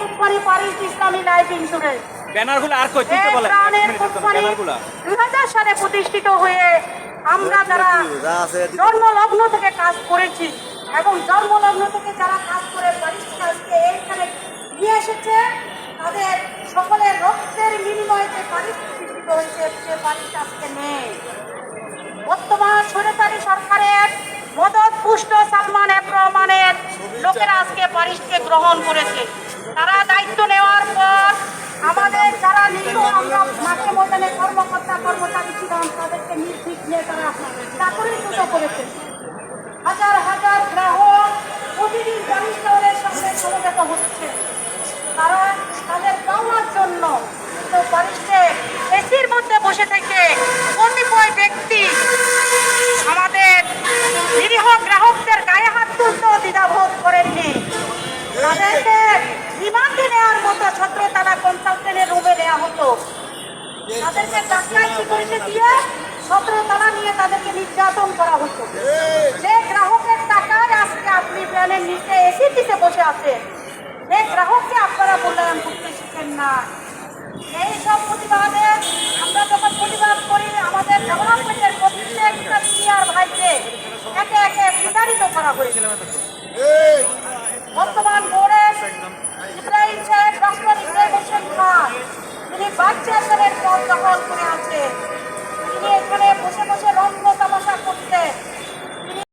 Company পারিস ইসলামী life insurance ব্যানারগুলো আর কই এই বলেন। এক ব্যানারগুলো। সালে প্রতিষ্ঠিত হয়ে আমরা যারা জন্মলগ্ন থেকে কাজ করেছি এবং জন্মলগ্ন থেকে যারা কাজ করে আজকে এইখানে নিয়ে এসেছে তাদের সকলের রক্তের বিনিময়ে যে প্রতিষ্ঠিত হয়েছে সে বাড়িটা আজকে নেই। বর্তমান সরকারি সরকারের মদত পুষ্ট সালমান রহমানের লোকেরা আজকে পারিসকে গ্রহণ করেছে। তারা দায়িত্ব নেওয়ার পর আমাদের যারা নিজ আমরা মাঠে ময়দানে কর্মকর্তা, কর্মচারী ছিলাম, তাদেরকে নির্বিঘ্নে তারা চাকরিচ্যুত করেছে। তাদেরকে নেওয়ার মতো ছত্র তারা কনসালটেন্টের রুমে নেওয়া হতো। তাদেরকে টাকায় দিয়ে ছত্র নিয়ে তাদেরকে নির্যাতন করা হতো। যে গ্রাহকের টাকার আজকে আপনি প্ল্যানের নিচে এসি দিতে বসে আছেন সেই গ্রাহককে আপনারা মূল্যায়ন করতে শিখেন না। এই সব প্রতিবাদে আমরা যখন প্রতিবাদ করি, আমাদের ডেভেলপমেন্টের প্রত্যেকটা প্লেয়ার ভাইকে একে একে বিতাড়িত করা হয়েছিল